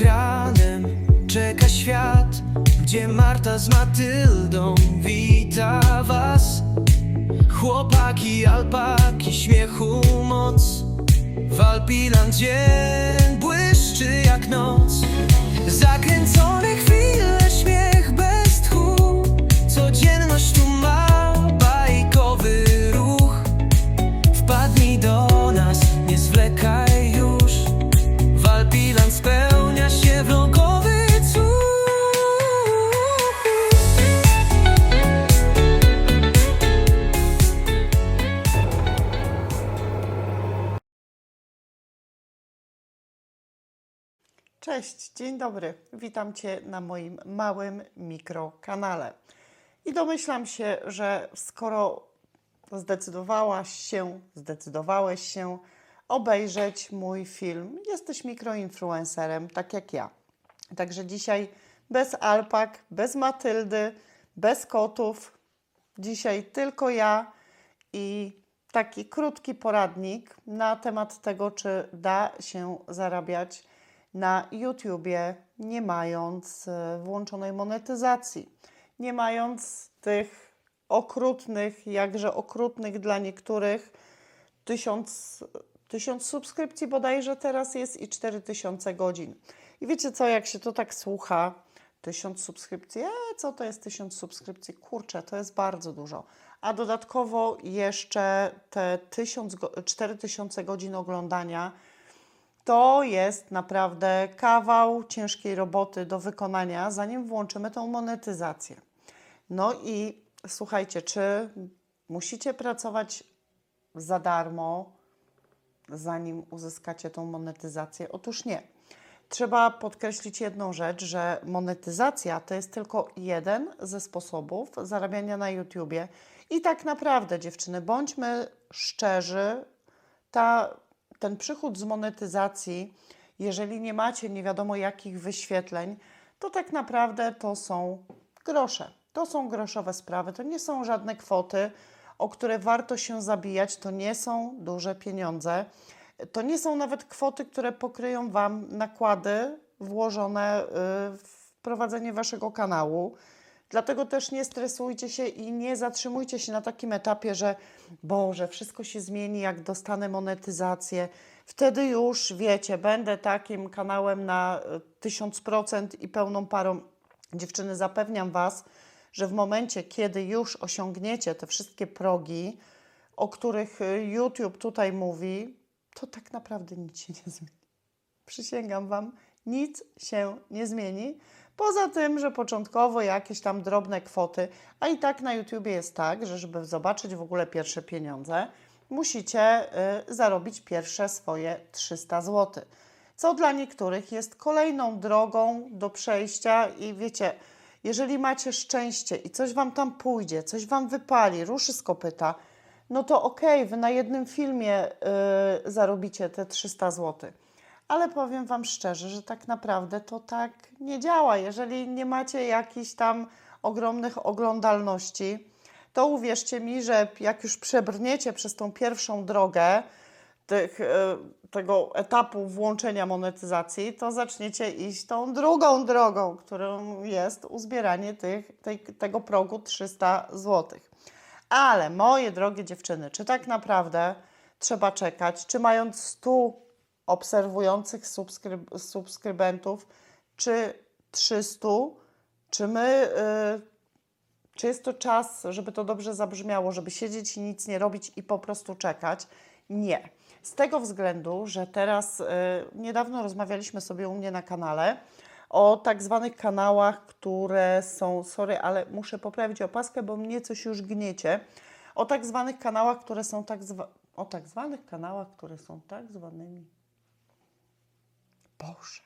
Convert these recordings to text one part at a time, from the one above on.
ekranem czeka świat, gdzie Marta z Matyldą wita was. Chłopaki, alpaki, śmiechu moc. Walpilan dzień błyszczy jak noc. Zakręcone chwile, Cześć, dzień dobry. Witam Cię na moim małym mikrokanale. I domyślam się, że skoro zdecydowałaś się, zdecydowałeś się obejrzeć mój film, jesteś mikroinfluencerem, tak jak ja. Także dzisiaj bez alpak, bez Matyldy, bez kotów. Dzisiaj tylko ja i taki krótki poradnik na temat tego, czy da się zarabiać na YouTubie, nie mając e, włączonej monetyzacji, nie mając tych okrutnych, jakże okrutnych dla niektórych tysiąc, tysiąc subskrypcji bodajże teraz jest i 4000 godzin. I wiecie co, jak się to tak słucha, tysiąc subskrypcji, e, co to jest tysiąc subskrypcji? Kurczę, to jest bardzo dużo. A dodatkowo jeszcze te 1000, go- 4000 godzin oglądania, to jest naprawdę kawał ciężkiej roboty do wykonania, zanim włączymy tą monetyzację. No i słuchajcie, czy musicie pracować za darmo, zanim uzyskacie tą monetyzację? Otóż nie. Trzeba podkreślić jedną rzecz, że monetyzacja to jest tylko jeden ze sposobów zarabiania na YouTubie. I tak naprawdę, dziewczyny, bądźmy szczerzy, ta, ten przychód z monetyzacji, jeżeli nie macie nie wiadomo jakich wyświetleń, to tak naprawdę to są grosze. To są groszowe sprawy, to nie są żadne kwoty, o które warto się zabijać, to nie są duże pieniądze. To nie są nawet kwoty, które pokryją Wam nakłady włożone y, w prowadzenie Waszego kanału. Dlatego też nie stresujcie się i nie zatrzymujcie się na takim etapie, że Boże, wszystko się zmieni, jak dostanę monetyzację. Wtedy już wiecie, będę takim kanałem na y, 1000% i pełną parą. Dziewczyny, zapewniam Was, że w momencie, kiedy już osiągniecie te wszystkie progi, o których y, YouTube tutaj mówi, to tak naprawdę nic się nie zmieni. Przysięgam Wam, nic się nie zmieni. Poza tym, że początkowo jakieś tam drobne kwoty, a i tak na YouTubie jest tak, że żeby zobaczyć w ogóle pierwsze pieniądze, musicie y, zarobić pierwsze swoje 300 zł. Co dla niektórych jest kolejną drogą do przejścia i wiecie, jeżeli macie szczęście i coś Wam tam pójdzie, coś Wam wypali, ruszy z kopyta, no to okej, Wy na jednym filmie y, zarobicie te 300 zł. Ale powiem Wam szczerze, że tak naprawdę to tak nie działa. Jeżeli nie macie jakichś tam ogromnych oglądalności, to uwierzcie mi, że jak już przebrniecie przez tą pierwszą drogę tych, e, tego etapu włączenia monetyzacji, to zaczniecie iść tą drugą drogą, którą jest uzbieranie tych, tej, tego progu 300 zł. Ale moje drogie dziewczyny, czy tak naprawdę trzeba czekać, czy mając 100 obserwujących subskryb- subskrybentów, czy 300, czy my, y, czy jest to czas, żeby to dobrze zabrzmiało, żeby siedzieć i nic nie robić i po prostu czekać? Nie. Z tego względu, że teraz y, niedawno rozmawialiśmy sobie u mnie na kanale o tak zwanych kanałach, które są, sorry, ale muszę poprawić opaskę, bo mnie coś już gniecie. O tak zwanych kanałach, które są tak zwa- o tak zwanych kanałach, które są tak zwanymi Boże,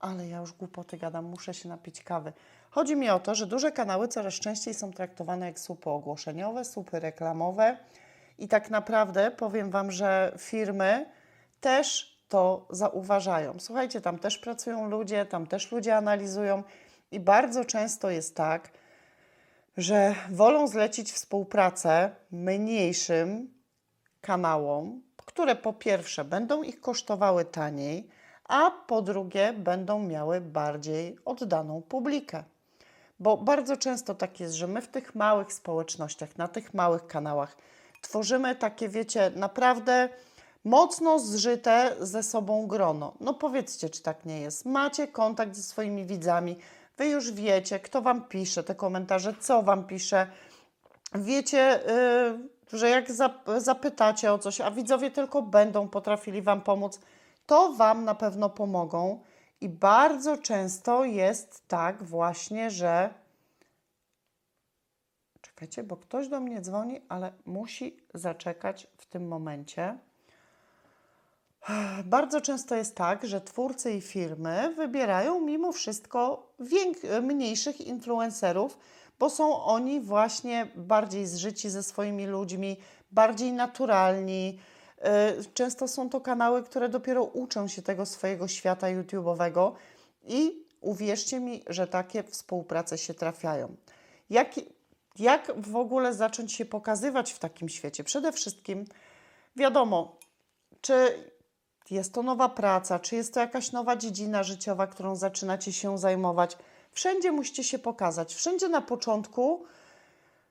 ale ja już głupoty gadam, muszę się napić kawy. Chodzi mi o to, że duże kanały coraz częściej są traktowane jak słupy ogłoszeniowe, słupy reklamowe i tak naprawdę powiem Wam, że firmy też to zauważają. Słuchajcie, tam też pracują ludzie, tam też ludzie analizują i bardzo często jest tak, że wolą zlecić współpracę mniejszym kanałom, które po pierwsze będą ich kosztowały taniej, a po drugie będą miały bardziej oddaną publikę. Bo bardzo często tak jest, że my w tych małych społecznościach, na tych małych kanałach tworzymy takie, wiecie, naprawdę mocno zżyte ze sobą grono. No powiedzcie, czy tak nie jest. Macie kontakt ze swoimi widzami, wy już wiecie, kto wam pisze te komentarze, co wam pisze. Wiecie, yy, że jak zap- zapytacie o coś, a widzowie tylko będą potrafili wam pomóc, to wam na pewno pomogą. I bardzo często jest tak właśnie, że Czekajcie, bo ktoś do mnie dzwoni, ale musi zaczekać w tym momencie. Bardzo często jest tak, że twórcy i firmy wybierają mimo wszystko mniejszych influencerów, bo są oni właśnie bardziej zżyci ze swoimi ludźmi, bardziej naturalni. Y, Często są to kanały, które dopiero uczą się tego swojego świata YouTube'owego i uwierzcie mi, że takie współprace się trafiają. Jak, jak w ogóle zacząć się pokazywać w takim świecie? Przede wszystkim, wiadomo, czy jest to nowa praca, czy jest to jakaś nowa dziedzina życiowa, którą zaczynacie się zajmować. Wszędzie musicie się pokazać. Wszędzie na początku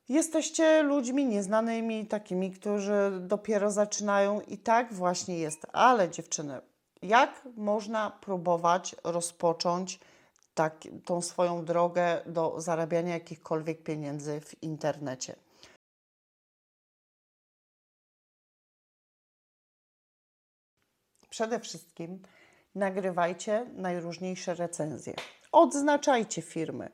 jesteście ludźmi nieznanymi, takimi, którzy dopiero zaczynają, i tak właśnie jest. Ale dziewczyny, jak można próbować rozpocząć tak, tą swoją drogę do zarabiania jakichkolwiek pieniędzy w internecie? Przede wszystkim nagrywajcie najróżniejsze recenzje. Odznaczajcie firmy.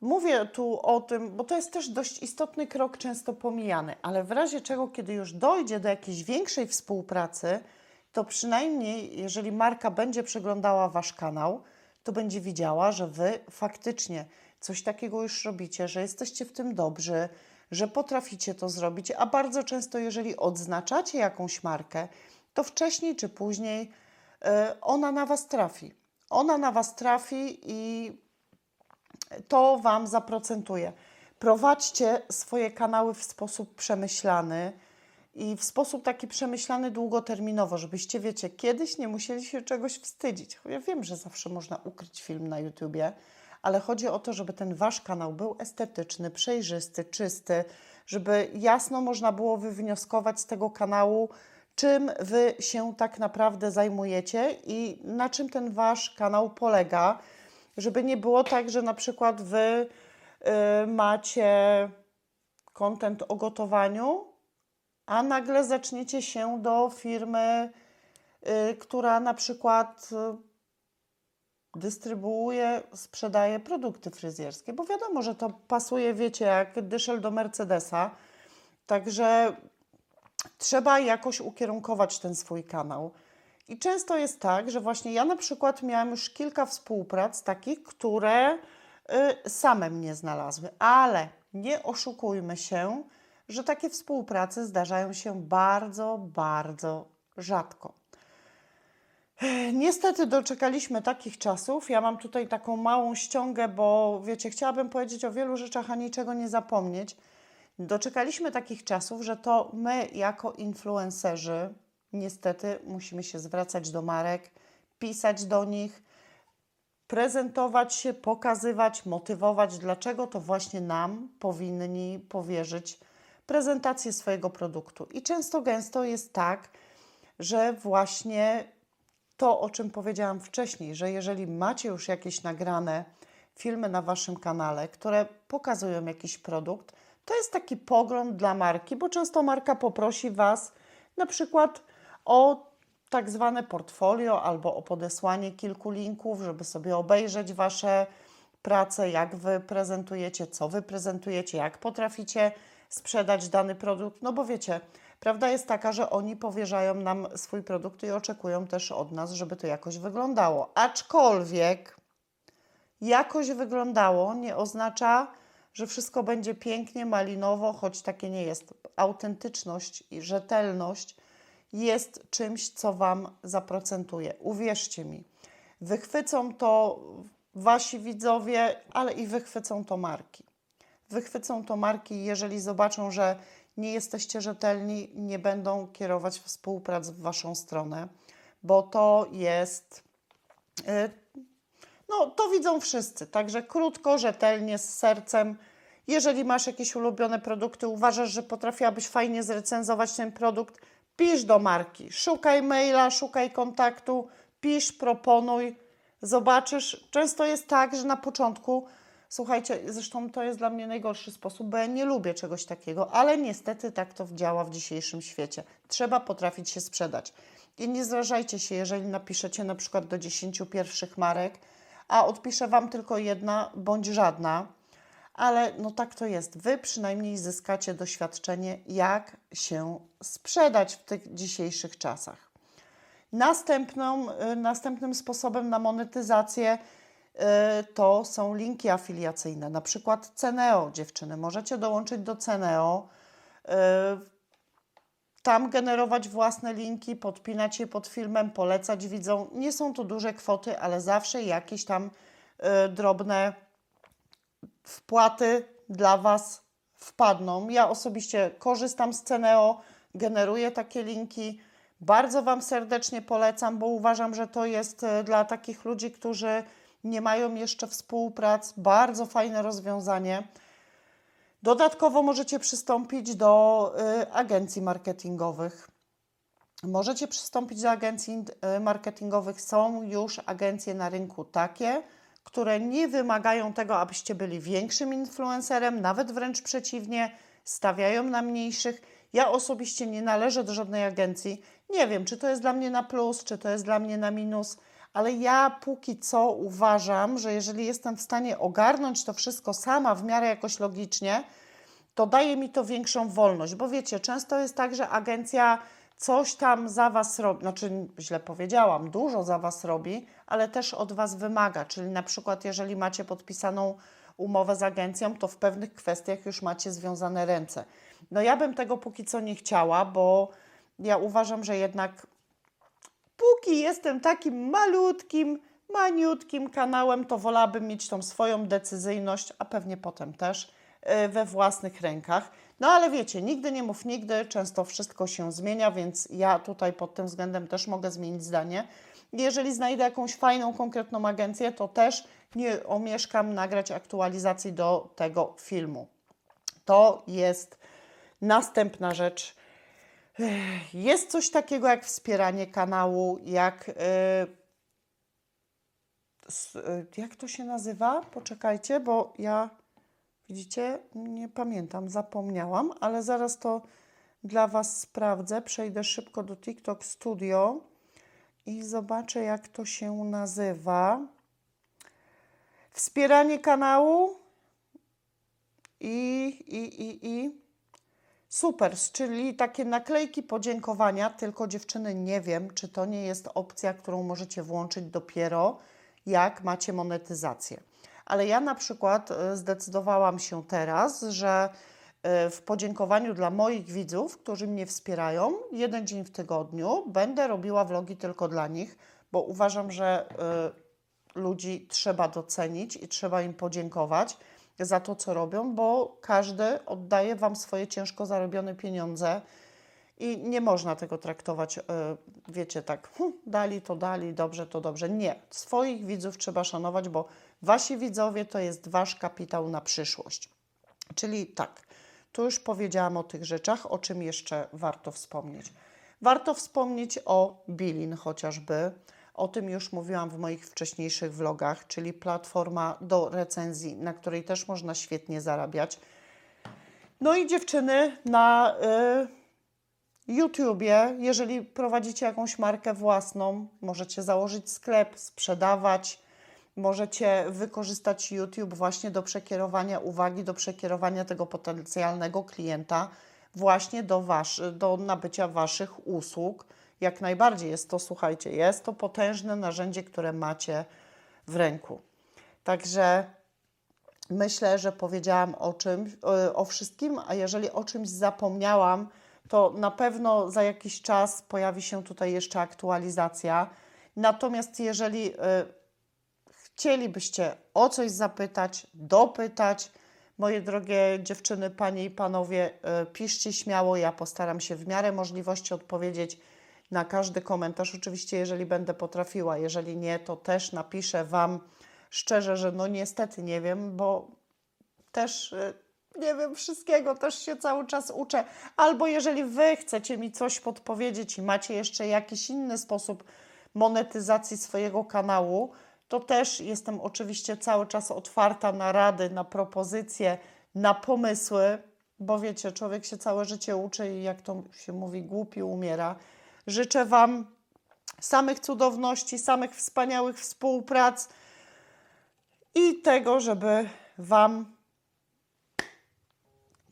Mówię tu o tym, bo to jest też dość istotny krok, często pomijany, ale w razie czego, kiedy już dojdzie do jakiejś większej współpracy, to przynajmniej, jeżeli marka będzie przeglądała Wasz kanał, to będzie widziała, że Wy faktycznie coś takiego już robicie, że jesteście w tym dobrzy, że potraficie to zrobić, a bardzo często, jeżeli odznaczacie jakąś markę, to wcześniej czy później y, ona na Was trafi. Ona na Was trafi i to Wam zaprocentuje. Prowadźcie swoje kanały w sposób przemyślany i w sposób taki przemyślany długoterminowo, żebyście, wiecie, kiedyś nie musieli się czegoś wstydzić. Ja wiem, że zawsze można ukryć film na YouTubie, ale chodzi o to, żeby ten Wasz kanał był estetyczny, przejrzysty, czysty, żeby jasno można było wywnioskować z tego kanału, czym Wy się tak naprawdę zajmujecie i na czym ten Wasz kanał polega żeby nie było tak, że na przykład wy y, macie content o gotowaniu, a nagle zaczniecie się do firmy, y, która na przykład y, dystrybuuje, sprzedaje produkty fryzjerskie, bo wiadomo, że to pasuje, wiecie, jak dyszel do Mercedesa. Także trzeba jakoś ukierunkować ten swój kanał. I często jest tak, że właśnie ja na przykład miałam już kilka współprac takich, które y, same mnie znalazły, ale nie oszukujmy się, że takie współprace zdarzają się bardzo, bardzo rzadko. Niestety doczekaliśmy takich czasów. Ja mam tutaj taką małą ściągę, bo wiecie, chciałabym powiedzieć o wielu rzeczach, a niczego nie zapomnieć. Doczekaliśmy takich czasów, że to my, jako influencerzy, niestety musimy się zwracać do marek, pisać do nich, prezentować się, pokazywać, motywować, dlaczego to właśnie nam powinni powierzyć prezentację swojego produktu. I często gęsto jest tak, że właśnie to, o czym powiedziałam wcześniej, że jeżeli macie już jakieś nagrane filmy na waszym kanale, które pokazują jakiś produkt, to jest taki pogląd dla marki, bo często marka poprosi was na przykład o tak zwane portfolio albo o podesłanie kilku linków, żeby sobie obejrzeć wasze prace, jak wy prezentujecie, co wy prezentujecie, jak potraficie sprzedać dany produkt. No bo wiecie, prawda jest taka, że oni powierzają nam swój produkt i oczekują też od nas, żeby to jakoś wyglądało. Aczkolwiek jakoś wyglądało nie oznacza, że wszystko będzie pięknie, malinowo, choć takie nie jest. Autentyczność i rzetelność jest czymś, co Wam zaprocentuje. Uwierzcie mi, wychwycą to Wasi widzowie, ale i wychwycą to marki. Wychwycą to marki, jeżeli zobaczą, że nie jesteście rzetelni, nie będą kierować współprac w Waszą stronę, bo to jest. y, No, to widzą wszyscy. Także krótko, rzetelnie, z sercem. Jeżeli masz jakieś ulubione produkty, uważasz, że potrafiłabyś fajnie zrecenzować ten produkt, pisz do marki. Szukaj maila, szukaj kontaktu, pisz, proponuj. Zobaczysz. Często jest tak, że na początku, słuchajcie, zresztą to jest dla mnie najgorszy sposób, bo ja nie lubię czegoś takiego, ale niestety tak to działa w dzisiejszym świecie. Trzeba potrafić się sprzedać. I nie zrażajcie się, jeżeli napiszecie na przykład do 10 pierwszych marek, a odpisze Wam tylko jedna bądź żadna, ale no tak to jest. Wy przynajmniej zyskacie doświadczenie, jak się sprzedać w tych dzisiejszych czasach. Następną, y, następnym sposobem na monetyzację y, to są linki afiliacyjne, na przykład Ceneo, dziewczyny. Możecie dołączyć do Ceneo, y, tam generować własne linki, podpinać je pod filmem, polecać widzom. Nie są to duże kwoty, ale zawsze jakieś tam drobne wpłaty dla Was wpadną. Ja osobiście korzystam z Ceneo, generuję takie linki. Bardzo Wam serdecznie polecam, bo uważam, że to jest e, dla takich ludzi, którzy nie mają jeszcze współprac, bardzo fajne rozwiązanie. Dodatkowo możecie przystąpić do y, agencji marketingowych. Możecie przystąpić do agencji y, marketingowych. Są już agencje na rynku takie, które nie wymagają tego, abyście byli większym influencerem, nawet wręcz przeciwnie, stawiają na mniejszych. Ja osobiście nie należę do żadnej agencji. Nie wiem, czy to jest dla mnie na plus, czy to jest dla mnie na minus, ale ja póki co uważam, że jeżeli jestem w stanie ogarnąć to wszystko sama w miarę jakoś logicznie, to daje mi to większą wolność, bo wiecie, często jest tak, że agencja coś tam za Was robi, znaczy źle powiedziałam, dużo za Was robi, ale też od Was wymaga, czyli na przykład jeżeli macie podpisaną umowę z agencją, to w pewnych kwestiach już macie związane ręce. No ja bym tego póki co nie chciała, bo ja uważam, że jednak póki jestem takim malutkim, maniutkim kanałem, to wolałabym mieć tą swoją decyzyjność, a pewnie potem też we własnych rękach. No ale wiecie, nigdy nie mów nigdy, często wszystko się zmienia, więc ja tutaj pod tym względem też mogę zmienić zdanie. Jeżeli znajdę jakąś fajną, konkretną agencję, to też nie omieszkam nagrać aktualizacji do tego filmu. To jest następna rzecz. Jest coś takiego jak wspieranie kanału, jak. S- y, jak to się nazywa? Poczekajcie, bo ja. Widzicie, nie pamiętam, zapomniałam, ale zaraz to dla Was sprawdzę. Przejdę szybko do TikTok Studio i zobaczę, jak to się nazywa. Wspieranie kanału i, i, i, i super, czyli takie naklejki podziękowania, tylko dziewczyny nie wiem, czy to nie jest opcja, którą możecie włączyć dopiero jak macie monetyzację. Ale ja na przykład e, zdecydowałam się teraz, że e, w podziękowaniu dla moich widzów, którzy mnie wspierają, jeden dzień w tygodniu będę robiła vlogi tylko dla nich, bo uważam, że y, ludzi trzeba docenić i trzeba im podziękować za to, co robią, bo każdy oddaje Wam swoje ciężko zarobione pieniądze i nie można tego traktować, wiecie, tak, hm, dali to dali, dobrze to dobrze. Nie. Swoich widzów trzeba szanować, bo Wasi widzowie to jest Wasz kapitał na przyszłość. Czyli tak, tu już powiedziałam o tych rzeczach, o czym jeszcze warto wspomnieć. Warto wspomnieć o Bilin chociażby. O tym już mówiłam w moich wcześniejszych vlogach, czyli platforma do recenzji, na której też można świetnie zarabiać. No i dziewczyny na y, YouTubie, jeżeli prowadzicie jakąś markę własną, możecie założyć sklep, sprzedawać, możecie wykorzystać YouTube właśnie do przekierowania uwagi, do przekierowania tego potencjalnego klienta właśnie do, wasz, do nabycia Waszych usług. Jak najbardziej jest to, słuchajcie, jest to potężne narzędzie, które macie w ręku. Także myślę, że powiedziałam o czym, o- o wszystkim, a jeżeli o czymś zapomniałam, to na pewno za jakiś czas pojawi się tutaj jeszcze aktualizacja. Natomiast jeżeli y, chcielibyście o coś zapytać, dopytać, moje drogie dziewczyny, panie i panowie, y, piszcie śmiało, ja postaram się w miarę możliwości odpowiedzieć. na każdy komentarz. Oczywiście, jeżeli będę potrafiła, jeżeli nie, to też napiszę Wam szczerze, że no niestety nie wiem, bo też y, nie wiem wszystkiego, też się cały czas uczę. Albo jeżeli Wy chcecie mi coś podpowiedzieć i macie jeszcze jakiś inny sposób monetyzacji swojego kanału, to też jestem oczywiście cały czas otwarta na rady, na propozycje, na pomysły, bo wiecie, człowiek się całe życie uczy i jak to się mówi, głupi umiera. Życzę Wam samych cudowności, samych wspaniałych współprac i tego, żeby Wam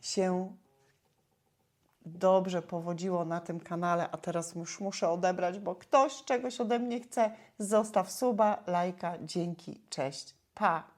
się dobrze powodziło na tym kanale, a teraz już muszę odebrać, bo ktoś czegoś ode mnie chce. Zostaw suba, lajka, dzięki, cześć, pa!